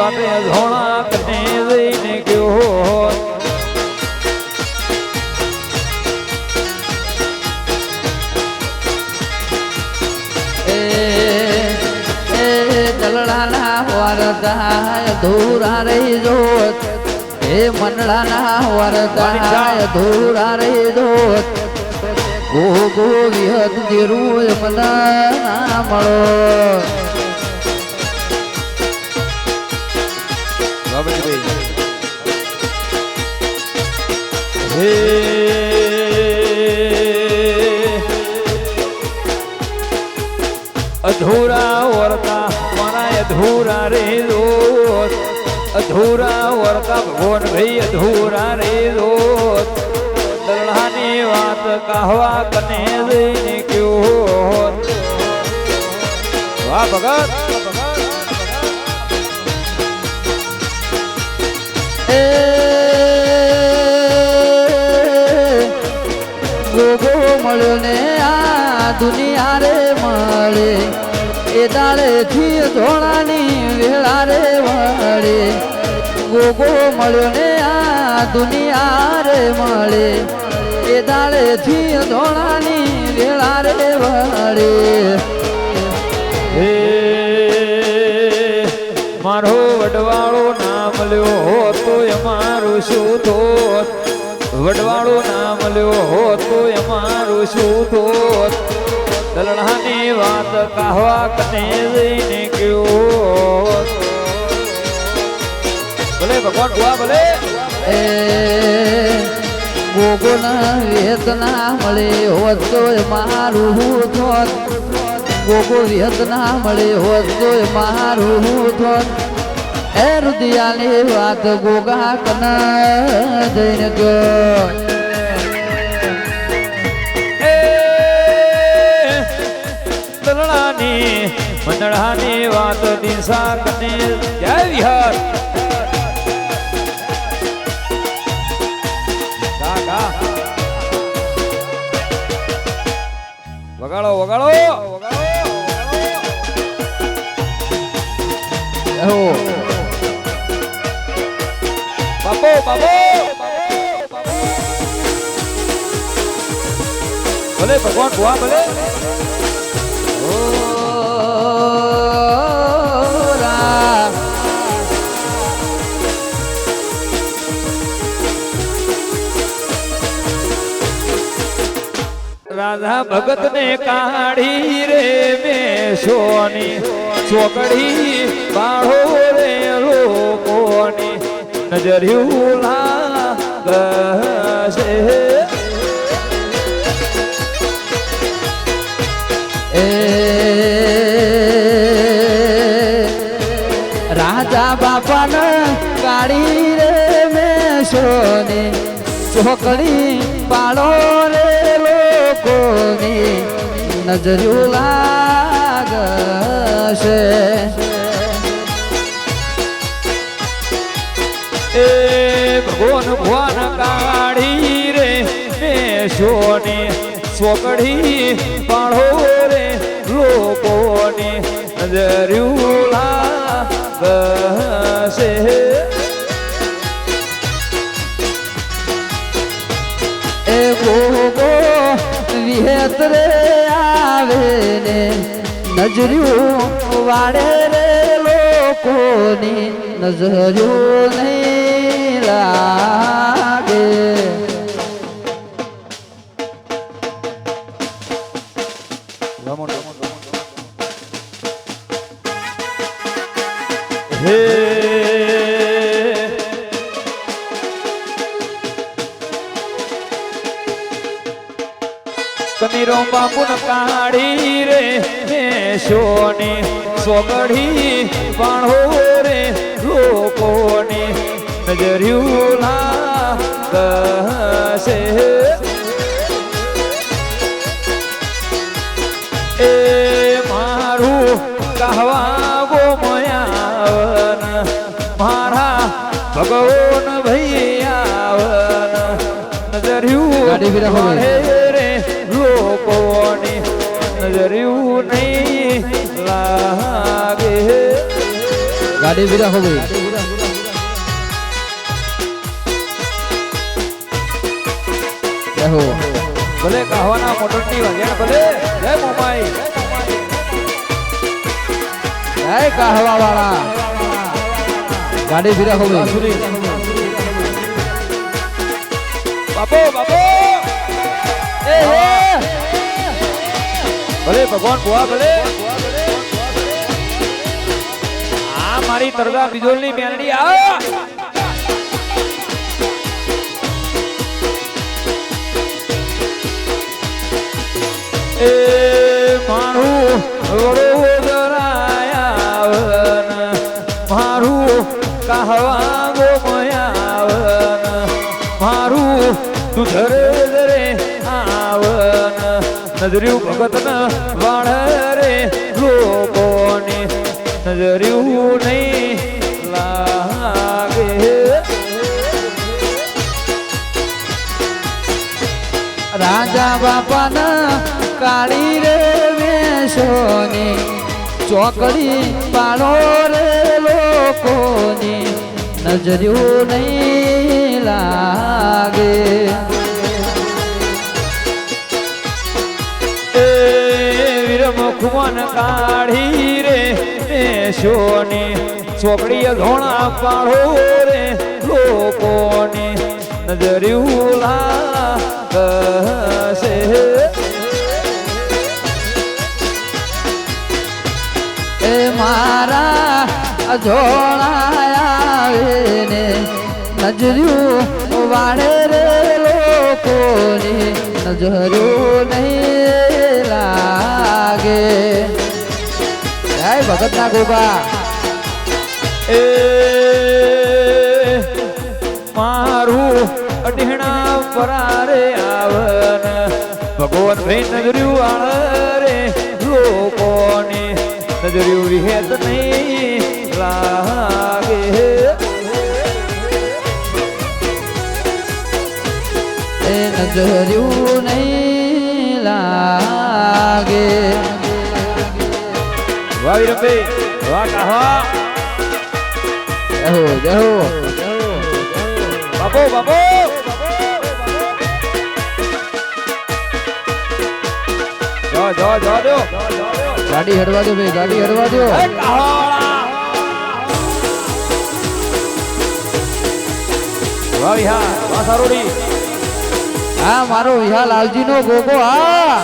વાતે ધોણા કને જઈને ગયો હોત. દલડાના વરદાય ધૂરા રહી જોત. એ મંડળાના વરદાય ધૂરા રહી જોત. ગો ગો વિહત જીરું મને ના મળો હે. અધૂરા વર્તા મારા અધૂરા રે દોત અધૂરા વર્તા ભગવાન ભાઈ અધૂરા રે દોત દલહાની વાત કહવા કને જઈને કયો વાહ ભગત. દાળેથી ધોળાની વેળા રે મળે ગોગો મળ્યો ને આ દુનિયા રે મળે. એ દાળેથી ધોળાની વેળા રે મળે હે, મારો વડવાળો નામ લ્યો હો તો અમારું શું તો વડવાળો નામ લ્યો હો તો અમારું શું થોત દલડાની વાત કહવા કને જઈને ગયો. ભલે ભગવાન હુઆ ભલે. એ ગોગોના વેદના મળે હોત તો મારું થોત ગોગો વેદના મળે હોત તો મારું થોત એ રુદિયાની વાત ગોગા કન જઈને ગયો દલડાની મંડળાની વાત દિશા કને જય વિહાર. વગાડો વગાડો. બાપો બાપો. ભલે ભગવાન ભુવા ભલે. રાધા ભગત ને કાઢી રે મેં સોની. ચોકડી બાળો રે લોકોની. નજર્યું લાગશે રાજા બાપાને કાઢી રે મેં સોની. ચોકડી પાડો રે લોકોની નજરું લાગશે. એ ભગવાન ભગવાન કાઢી રે મેં સોની ચોકડી બાળો રે લોકોની, નજર્યું લાગશે. ને નજર્યું વાળે રે લોકોની નજર્યું નહીં લાગે. હે કનીરો બાપુ કાઢી રે હે પણ પાણો રે લોકોની નજર્યું લાગશે એ મારું કહવા ગોમયાવન મારા ભગવાન ભૈયાવન ગાડી ગાડી બી રાખો ભાઈ બેહો ભલે કહેવાના મોટરની વગેરે ભલે. જય મોમાઈ. જય કહવા વાળા ગાડી ભાઈ બાસુરી. બાપો બાપો. એ હે. ભલે ભગવાન ભુવા ભલે. મારી તરગા બિજોલની મેલડી આ એ મારું વડોદરાયાવન મારું કહવા ગોમયાવન મારું તું ધરે ધરે આવન, નજર્યું ભગતન વાળ રે નજર્યું નહીં. લાગે. રાજા બાપાના કાળી રે વેશોની, ચોકડી પાડો રે લોકોની, નજર્યું નહીં લાગે. વીરમુખમન કાઢી રે શોની ચોકડી ધોણા પાડો રે, લોકોને નજર્યું લાગશે. એ મારા જોડાયાને નજર્યું વાળે રે લોકોને, નજર્યું નહીં જય ભગતના ગોબા એ મારું અઢેણા પરારે આવન. ભગવાન ભાઈ નજર્યું આળ રે લોકોને નજર્યું વિહેત નહીં લાગે. એ નજર્યું નહીં લાગે. વાહ વીરમભાઈ વાહ કાહવા જહો જહો જો જો ગાડી હડવા દો ભાઈ ગાડી હડવા દો. વાહ વિહા વાહ સારોડી. હા મારો વિહા લાલજી નો ગોગો હા.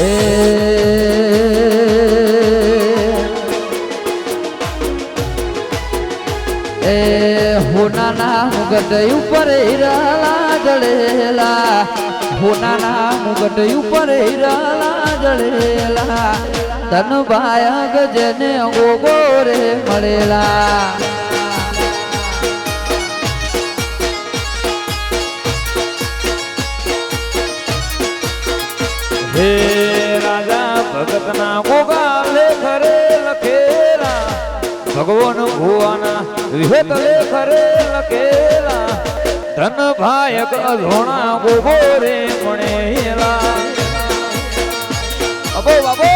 એ એ, હોનાના મુગટ ઉપર હીરાલા જડેલા હોનાના મુગટ ઉપર હીરાલા જડેલા ધન ભાયગ જેને ગોગો રે મળેલા. રાજા ભગતના ગોગા લેખ રે લખેલા. ભગવાન ભુવાના વિહેત લેખ રે લખેલા. ધન ભાયક અધોણા ગોગો મણેલા. અબો બાબો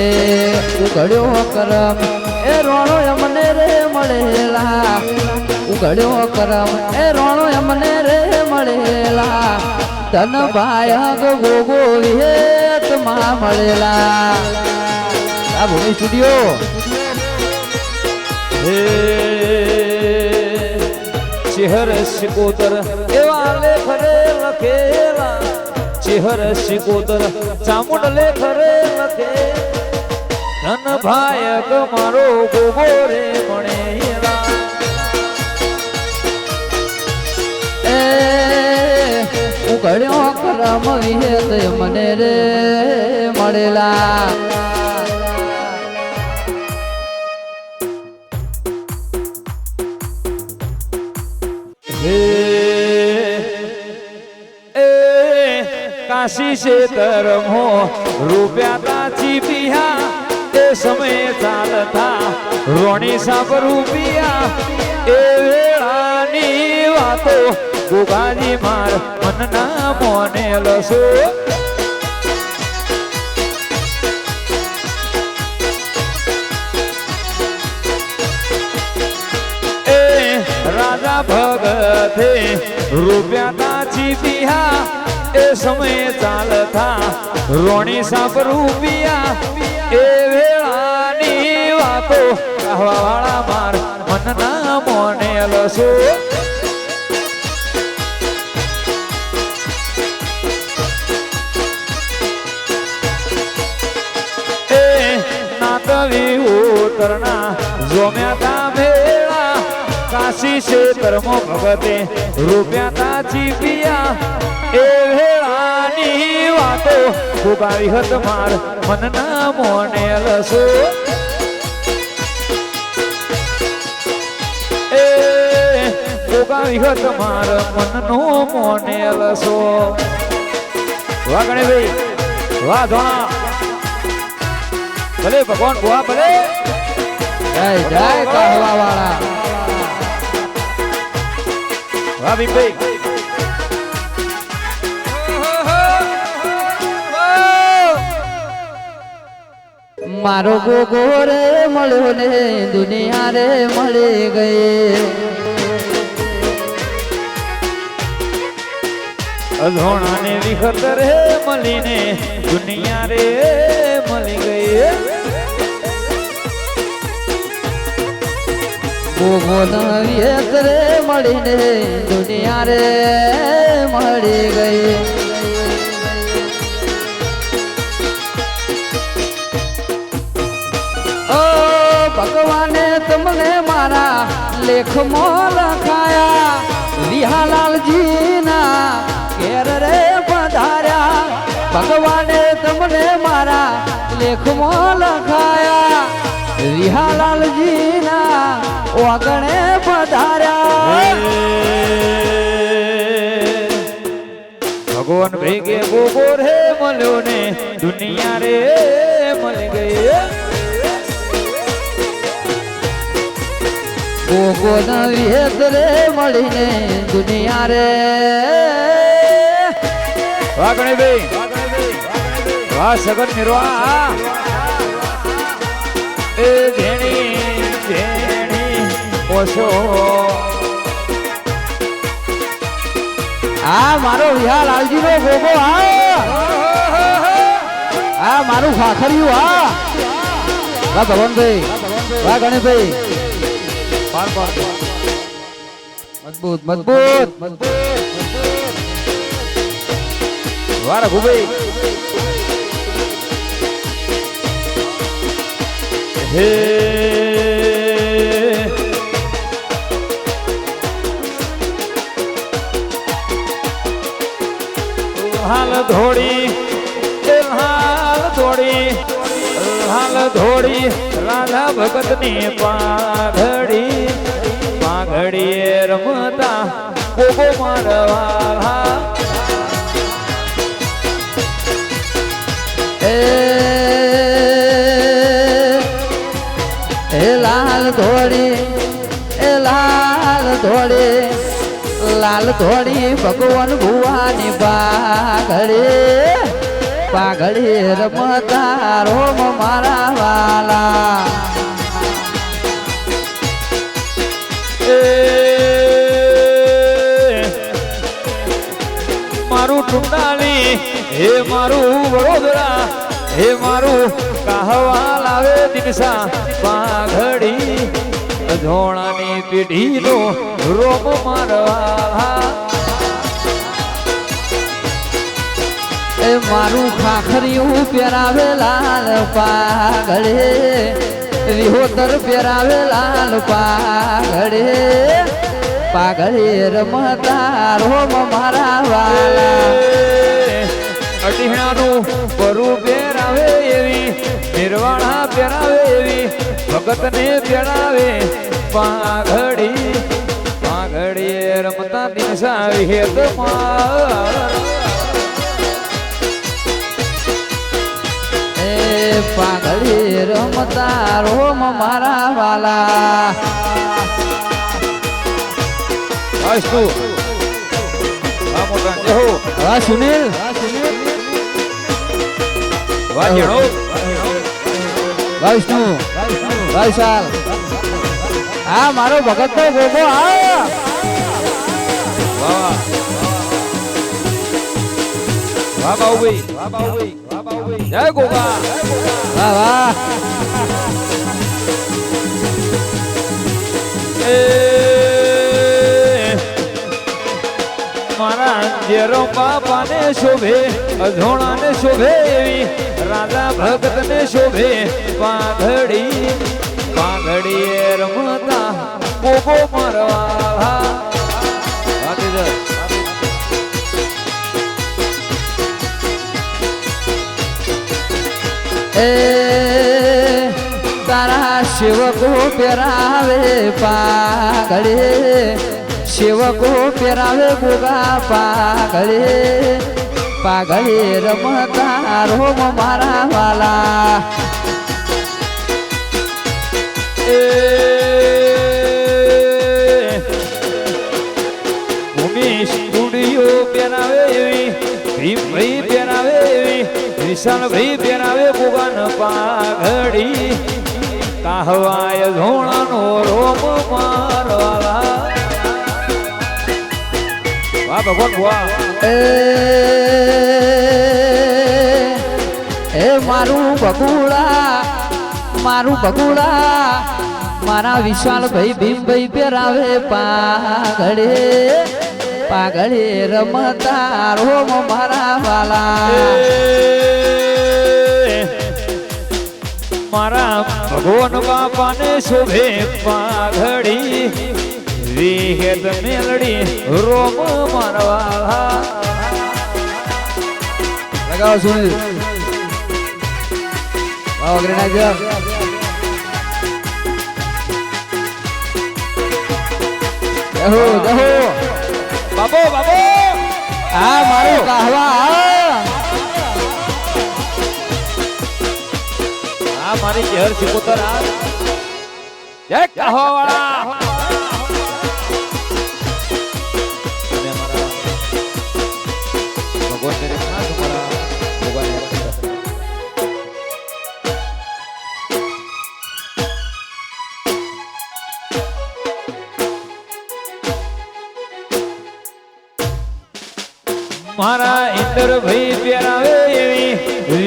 એ ઉઘડ્યો કરમ એ રોણો એમને રે મળેલા. ઉઘડ્યો કરમ, એ રોણો એમને રે મળેલા. તન ભાયગ ગોગો વિહેતમાં મળેલા. આ ભૂમિ સ્ટુડિયો. હે ચેહર શિકોતર એવા લેખરે લખેલા. ચેહર શિકોતર ચામુંડ લેખ રે લખે. ધન ભાયક મારો ગોગો રે મણેલા એ કરમ વિહેત મને રે મળેલા. કાશી શેતર મો રૂપિયા તાચી એ સમયે ચાલતા રોણી સાપ રૂપિયા એ વેળાની વાતો ગોગાજી માર મનના મોને લસો. રાજા ભગતે રૂપિયા તાચી દિહા એ સમયે ચાલતા રોણી સાપ રૂપિયા એ વેળાની વાતો કહેવા વાળા માર મનના મોને લસો નાતવી ઉતરના જોમ્યા તા ભેળા કાશી ક્ષેત્રમો ભગતે રૂપ્યા તા જીવ્યા ફુગાવી હત માર મનના મોને લસો. એ ફુગાવી હત માર મનનો મોને લસો. વાહ ગણેશભાઈ વાહ ધોણા. ભલે ભગવાન બુઆ ભલે. જય જય કહવા વાળા. વાહ ભીમભાઈ મારો ગોગો રે મળ્યો ને દુનિયા રે મળી ગઈ અધોણા ને વિખત રે મળીને દુનિયા રે મળી ગઈ ગોગો નવિયત રે મળીને દુનિયા રે મળી ગઈ મારા લેખમાં લખાયા વિહાલાલજીના ઘેર રે પધાર્યા. ભગવાને તમને મારા લેખમાં લખાયા વિહાલાલજીના ઓગણે પધાર્યા. ભગવાન ભેગે ગોગો રે મળ્યો ને દુનિયા રે, મળી ગઈ ગોગો નવિયત રે મળીને દુનિયા રે. વાહ ગણેશભાઈ વાહ, સગન નિર્વાહ. એ જેણી જેણી ઓછો. આ મારો વિહાર લાલજી નો ગોગો આ મારું ખાખરિયું આ વાહ ભવનભાઈ વાહ, ગણેશભાઈ. પાર પાર મજબૂત મજબૂત. વાહ રઘુભાઈ હે. હાલ ધોડી હાલ ધોડી હાલ ધોડી રાધા ભગતની પાઘડી. પાઘડીએ રમતા ગોગો મારવા એ લાલ ધોળી, એ લાલ ધોળી લાલ ધોળી ભગવાન ભુવાની પાઘડી પાઘડી રમતા રોમ મારા વાલા. મારું ટુંડાલી હે મારું વડોદરા હે મારું કહવા લાવે દિનસા પાઘડી. ધોણાની પીઢીનો રોમ મારવા એ મારું ખાખરિયું પહેરાવે લાલ પાઘડે. વિહોતર પહેરાવે લાલ પાઘડે. પાઘડે રમતા રોમ મારા વાલા. અટીહણાનું પરું પહેરાવે એવી, નિર્વાણા પહેરાવે એવી, ભગતને પહેરાવે પાઘડી. પાઘડી રમતા દિનસા હેત માર. પાઘડી રમતા રોમ મારા વાલા. અસ્તુ આ મોટા જય હો હા સુનિલ વાહ વિષ્ણુ. વાહ વિશાલ. હા મારો ભગત તો ગોગો આવ વાહ. વાહ બાઉભાઈ વાહ વાહ જય ગોગા વાહ વાહ મારા જેરો બાપાને શોભે અધોણાને શોભે એવી રાજા ભગતને શોભે પાઘડી પાઘડી રમતા કોકો મારવા એ તારા સેવકો પહેરાવે પાઘડે સેવકો પહેરાવે ગોગા પાઘડે પાઘડે રમતા રોમ મારા વાલા. ભૂમિ સ્ટુડિયો પહેરાવે એવી ભીમભાઈ પહેરાવે એવી વિશાલભાઈ પહેરાવે ભુવન પાઘડી. કાહવાય ધોણાનો રોમ મારવાલા. વાહ ભગવાન, વાહ. એ મારું બગુડા મારું બગુડા, મારા વિશાલ ભાઈ ભીમભાઈ પહેરાવે પાઘડે. પાઘડે રમતા રોમ મારા વાલા. મારા ભગવાન બાપાને શોભે પાઘડી, વિહેત મેલડી રોમ મારવા લગાવો સુનિલ. વાહ, અગ્રણા દહો જહો. બાબો બાબો. આ મારું કહવા આ. મારી ચહેર સિકોતર આ. જય કહવાળા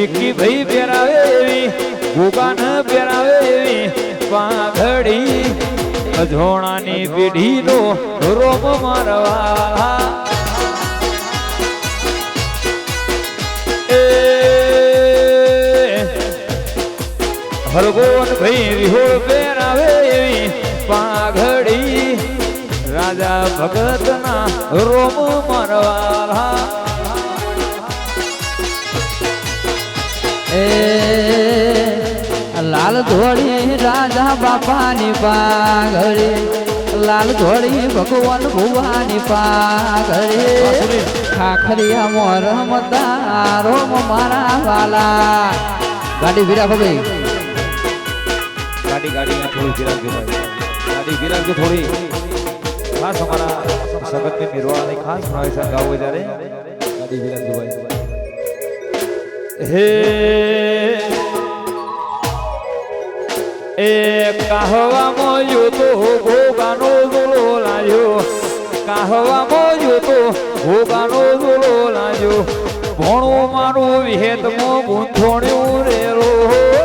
વિકી ભાઈ પહેરાવે એવી ગોગાન પહેરાવે એવી પાઘડી અધોણાની પેઢીનો રોમ મારવા એ હરગોન ભાઈ વિહોળ પહેરાવે એવી પાઘડી રાજા ભગતના રોમ મારવા એ લાલ ધોળી રાજા બાપાની પાઘડે લાલ ધોળી ભગવાન ભુવાની પાઘડે. ખાખરિયા મોર મતારો મારા વાલા. ગાડી ભીરા ભાઈ ગાડી ગાડી ને થોડી ફિરાવજો ભાઈ ગાડી ફિરાવજો થોડી. ખાસ અમારા સગત ને નિર્વાળાની ખાસ ગાવ ત્યારે. ગાડી ફિરાવજો ભાઈ હે. એ કહવામાં યુતો ભોગાનો દુલો લાયો. કહવામાં યુતો ભોગાનો દુલો લાયો. ભણું મારું વિહેતમાં ગૂંથોણ્યું રેલો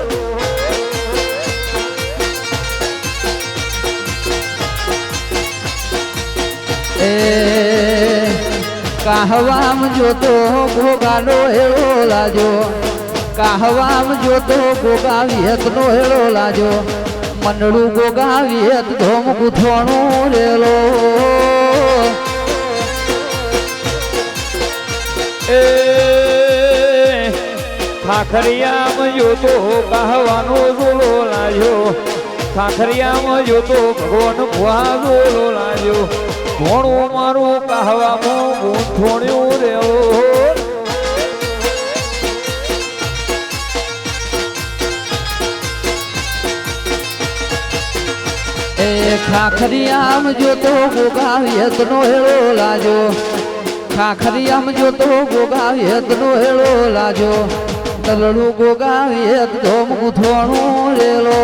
કાહવામ જોતો ગોગાનો હેળો લાજો. કાહવામ જોતો ગોગા વિયતનો હેળો લાજો. મંડળું ગોગા વિયત ધોમ ગુથોણું રેલો. એ ખાખરિયામ જોતો કહવાનો ઝોલો લાજો. ખાખરિયામ જોતો ભગવાન ભુવા ઝોલો લાગ્યો ભોણું મારું કહેવામાં ગૂંથોણ્યું રેવું એ ખાખરી આમ જોતો ગોગાવ્યત નો હેળો લાજો. ખાખરી આમ જોતો ગોગાવ્યત નો હેળો લાજો. તલડું ગોગાવ્યત ધોમ ગૂંથોણું રેલો.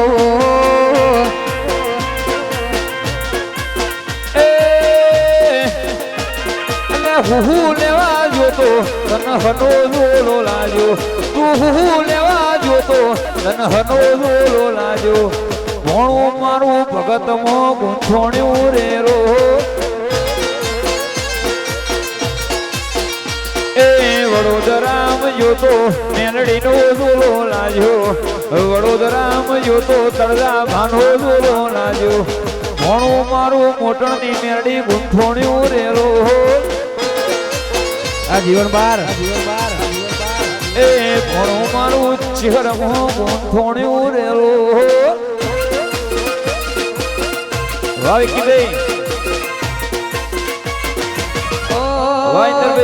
હું લેવા જોતો તન હનો ઝોલો લાજો તું હું લેવા જોતો તન હનો ઝોલો લાજો ભોણું મારું ભગત મો ગૂંથોણ્યું રેરો એ વડોદરામ જોતો મેલડીનો ઝોલો લાજો વડોદરામ જોતો તળજા ભાનો ઝોલો લાજો ભણું મારું મોટણની મેરડી ગૂંથોણ્યું રેલો. જીવન બાર. એ ભણો મારું ચિહરમો ગૂંથોણ્યું રેલો. ભાઈ કીધે.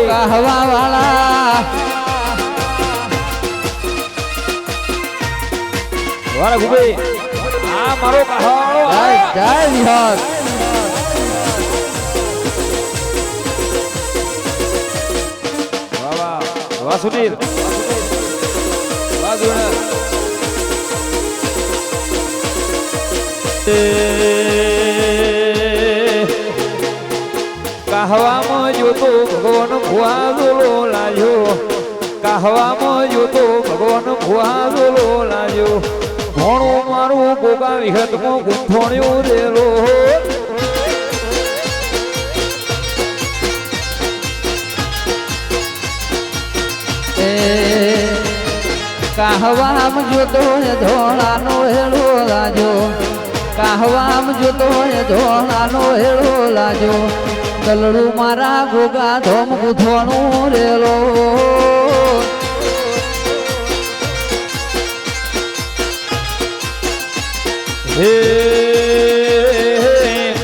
કહવા વાળા વાળા ગુબે. આ મારો કહાવાળો જય. જય વાહ સુધીર વાહ કહવામાં જોતો ભગવાન ભુઆ લાજો કહવામાં જોતો ભગવાન ભુઆ લાજો ભણું મારું ગોગા વિહતમાં ગૂંથોણ્યું રેલો કહવામ જોતો હોય ધોળાનો હેળો લાજો. કહવામ જોતો હોય ધોળાનો હેળો લાજો. તલડું મારા ગોગા ધોમ ગુથવાનું રેલો. હે,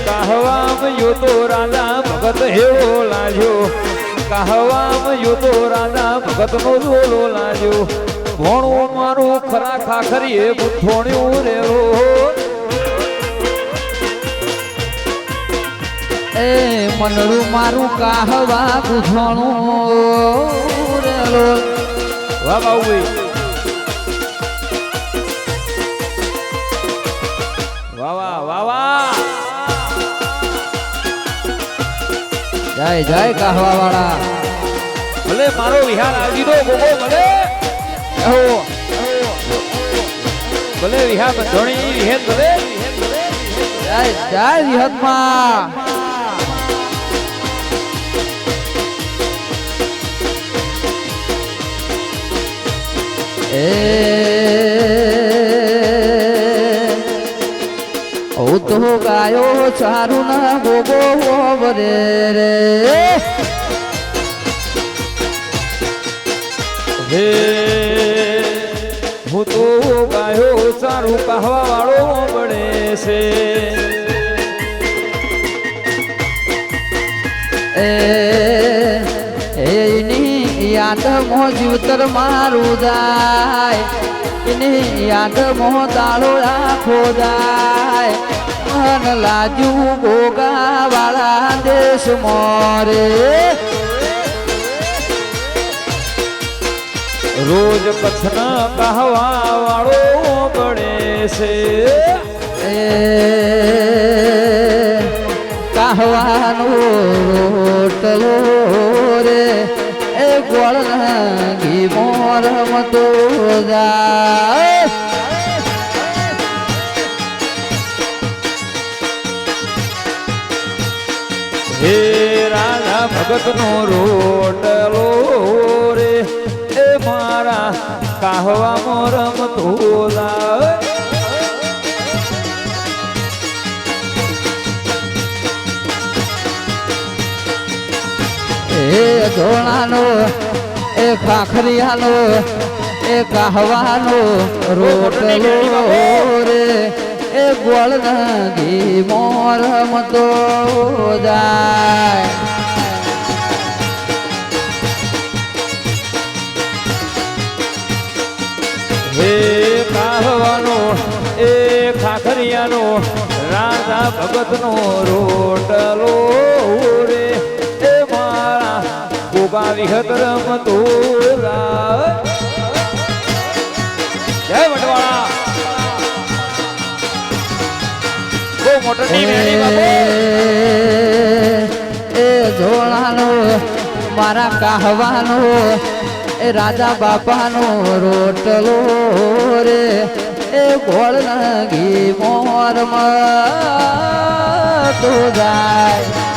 કહવામ જોતો રાજા ભગત હેળો લાજો. કહવામ યુતો રાજા ભગત નો ઝોલો લાજો. ભોણું મારું ખરા ખાખરી એ ગુંથોણ્યું રેલો એ મનડું મારું કાહવા ગુઠોણું રેલો વાહ બાબુભાઈ જય જય કાહવા વાળા ભલે મારો વિહાર આવી દો ગોગો ભલે. ભલે વિહાર ધણી વિહેત ભલે. જય જય વિહતમાં એ તો ગાયો ચારું ના ગોગો વરે રે હે, હું તો ગાયો સારું કહવા વાળો બને છે. એ એની યાદ મો જીવતર મારું જાય. એની યાદ મો દાડો આખો જાય. મન લાજુ ગોગા વાળા દેશ મોરે. રોજ પથન કહવા વાળો બળે છે કહવાનો રોટલો રે એ ગોળ ઘી મોર મતો જાય. હે રાજા ભગત નો રોટલો રે એ મારા કાહવા મોરમ ધોલા એ ધોળાનો એ ખાખરિયાનો એ કહવાનો રોટલો રે એ ગોળ ઘી મોર મતો જાય. હે કાહવાનો, એ ખાખરિયાનો, રાજા ભગતનો રોટલો રે એ મારા ગોગા વિહત રમતો જય બહુ મોટો એ ઝોળાનો મારા કાહવાનો, એ રાજા બાપાનો રોટલો રે. એ ગોળ ઘી મોરમાં તું જાય.